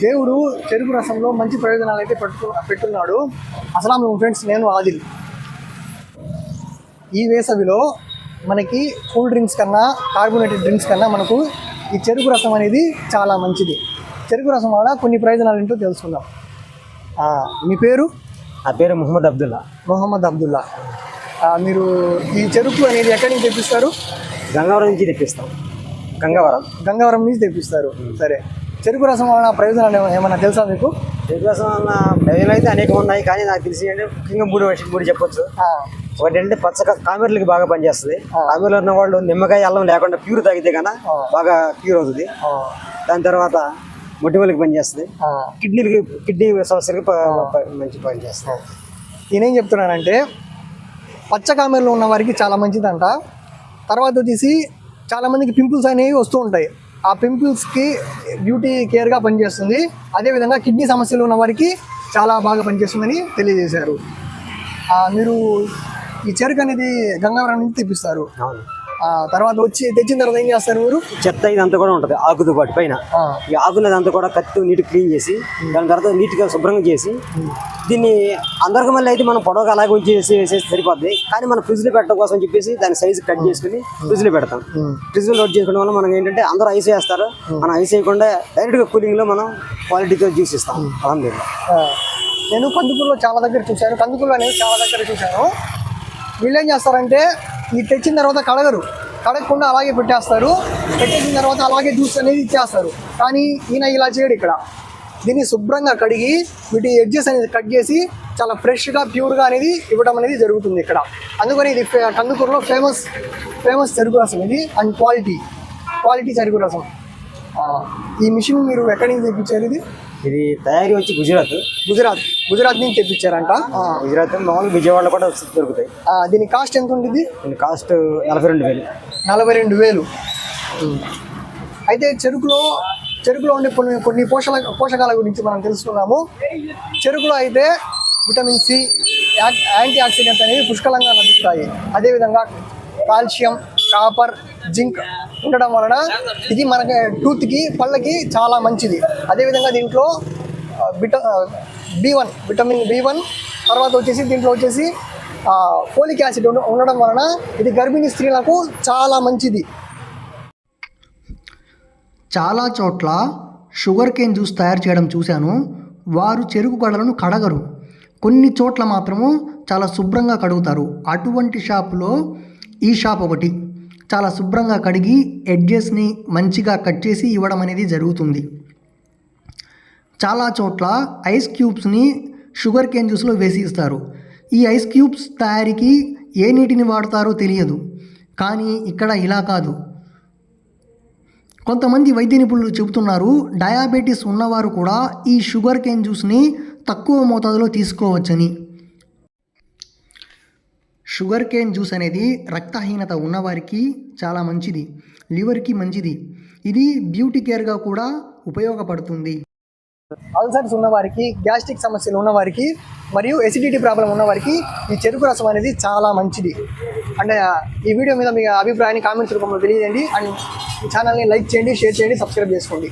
దేవుడు చెరుకు రసంలో మంచి ప్రయోజనాలు అయితే పెట్టు పెట్టున్నాడు. అసలు ఫ్రెండ్స్ నేను ఆదిల్. ఈ వేసవిలో మనకి కూల్ డ్రింక్స్ కన్నా కార్బోనేటెడ్ డ్రింక్స్ కన్నా మనకు ఈ చెరుకు రసం అనేది చాలా మంచిది. చెరుకు రసం వల్ల కొన్ని ప్రయోజనాలు ఏంటో తెలుసుకుందాం. ఆ, మీ పేరు? నా పేరు ముహమ్మద్ అబ్దుల్లా. మొహమ్మద్ అబ్దుల్లా. ఆ, మీరు ఈ చెరుకు అనేది ఎక్కడి నుంచి తెప్పిస్తారు? గంగవరం నుంచి తెప్పిస్తాం. గంగవరం. గంగవరం నుంచి తెప్పిస్తారు. సరే. చెరుకు రసం వలన ప్రయోజనాలు ఏమ- ఏమన్నా తెలుసా మీకు? దీనికోసం ఉన్న ప్రయోజనాలు అయితే అనేకం ఉన్నాయి కానీ నాకు తెలిసి అంటే ముఖ్యంగా మూడు మూడు చెప్పొచ్చు. ఒకటి అంటే పచ్చ కామెర్లకి బాగా పనిచేస్తుంది. కామెర్లు ఉన్న వాళ్ళు నిమ్మకాయ అల్లం లేకుండా ప్యూర్ తాగితే కన్నా బాగా ప్యూర్ అవుతుంది. దాని తర్వాత మొటిమలకి పనిచేస్తుంది. కిడ్నీలకి కిడ్నీ సమస్యలకి మంచి పనిచేస్తుంది. నేనేం చెప్తున్నానంటే పచ్చ కామెర్లు ఉన్న వారికి చాలా మంచిదంట. తర్వాత వచ్చేసి చాలా మందికి పింపుల్స్ అనేవి వస్తూ ఉంటాయి. ఆ పింపుల్స్కి బ్యూటీ కేర్గా పనిచేస్తుంది. అదేవిధంగా కిడ్నీ సమస్యలు ఉన్న వారికి చాలా బాగా పనిచేస్తుందని తెలియజేశారు. మీరు ఈ చెరుకు అనేది గంగావరం నుంచి తెప్పిస్తారు. అవును. తర్వాత వచ్చి తెచ్చిన తర్వాత ఏం చేస్తారు మీరు? చెత్త ఇదంతా కూడా ఉంటుంది ఆకుతో పాటు పైన. ఈ ఆకున్నదంతా కూడా కత్తి నీట్ క్లీన్ చేసి దాని తర్వాత నీట్గా శుభ్రంగా చేసి దీన్ని అందరికి మళ్ళీ అయితే మనం పొడవగా అలాగే ఉంచి వేసి వేసేసి సరిపోద్ది. కానీ మనం ఫ్రిడ్జ్లో పెట్టడం కోసం చెప్పేసి దాని సైజు కట్ చేసుకుని ఫ్రిడ్జ్లో పెడతాం. ఫ్రిడ్జ్లో లోడ్ చేసుకోవడం వల్ల మనకి ఏంటంటే అందరూ ఐస్ వేస్తారు. మనం ఐస్ వేయకుండా డైరెక్ట్గా కూలింగ్లో మనం క్వాలిటీతో జ్యూస్ ఇస్తాం. అలహందుల్లా నేను కందుకూరులో చాలా దగ్గర చూశాను. కందుకూరులో అనేది చాలా దగ్గర చూశాను. వీళ్ళు ఏం చేస్తారంటే ఇది తెచ్చిన తర్వాత కడగరు. కడగకుండా అలాగే పెట్టేస్తారు. పెట్టేసిన తర్వాత అలాగే జ్యూస్ అనేది ఇచ్చేస్తారు. కానీ ఈయన ఇలా చేయడు ఇక్కడ. దీన్ని శుభ్రంగా కడిగి వీటి ఎడ్జెస్ అనేది కట్ చేసి చాలా ఫ్రెష్గా ప్యూర్గా అనేది ఇవ్వడం అనేది జరుగుతుంది ఇక్కడ. అందుకని ఇది కందుకూరులో ఫేమస్ ఫేమస్ చెరుకు రసం ఇది అండ్ క్వాలిటీ క్వాలిటీ చెరుకు రసం. ఈ మిషన్ మీరు ఎక్కడి నుంచి తెప్పించారు ఇది? ఇది తయారీ వచ్చి గుజరాత్. గుజరాత్. గుజరాత్ నుంచి తెప్పించారంట. గుజరాత్ మామూలుగా విజయవాడలో కూడా దొరుకుతాయి. దీని కాస్ట్ ఎంత ఉంటుంది దీని కాస్ట్ నలభై రెండు వేలు. నలభై రెండు వేలు. అయితే చెరుకులో చెరుకులో ఉండే కొన్ని కొన్ని పోషక పోషకాల గురించి మనం తెలుసుకున్నాము చెరుకులో అయితే విటమిన్ సి యాంటీ ఆక్సిడెంట్స్ అనేవి పుష్కలంగా లభిస్తాయి. అదేవిధంగా కాల్షియం కాపర్ జింక్ ఉండడం వలన ఇది మనకి టూత్కి పళ్ళకి చాలా మంచిది. అదేవిధంగా దీంట్లో ఆ, vita B one vitamin B one తర్వాత వచ్చేసి దీంట్లో వచ్చేసి ఫోలిక్ యాసిడ్ ఉండడం వలన ఇది గర్భిణీ స్త్రీలకు చాలా మంచిది. చాలా చోట్ల షుగర్ కేన్ జ్యూస్ తయారు చేయడం చూశాను. వారు చెరుకు గడలను కడగరు. కొన్ని చోట్ల మాత్రము చాలా శుభ్రంగా కడుగుతారు. అటువంటి షాపులో ఈ షాప్ ఒకటి. చాలా శుభ్రంగా కడిగి ఎడ్జెస్ని మంచిగా కట్ చేసి ఇవ్వడం అనేది జరుగుతుంది. చాలా చోట్ల ఐస్ క్యూబ్స్ని షుగర్ కేన్ జ్యూస్లో వేసి ఇస్తారు. ఈ ఐస్ క్యూబ్స్ తయారీకి ఏ నీటిని వాడతారో తెలియదు. కానీ ఇక్కడ ఇలా కాదు. కొంతమంది వైద్య నిపుణులు చెబుతున్నారు డయాబెటీస్ ఉన్నవారు కూడా ఈ షుగర్ కేన్ జ్యూస్ని తక్కువ మోతాదులో తీసుకోవచ్చని. షుగర్ కేన్ జ్యూస్ అనేది రక్తహీనత ఉన్నవారికి చాలా మంచిది లివర్కి మంచిది. ఇది బ్యూటీ కేర్గా కూడా ఉపయోగపడుతుంది. అల్సర్స్ ఉన్నవారికి గ్యాస్ట్రిక్ సమస్యలు ఉన్నవారికి మరియు ఎసిడిటీ ప్రాబ్లం ఉన్నవారికి ఈ చెరుకు రసం అనేది చాలా మంచిది. అండ్ ఈ వీడియో మీద మీ అభిప్రాయాన్ని కామెంట్స్ రూపంలో తెలియజేయండి. అండ్ ఛానల్ని లైక్ చేయండి షేర్ చేయండి సబ్స్క్రైబ్ చేసుకోండి.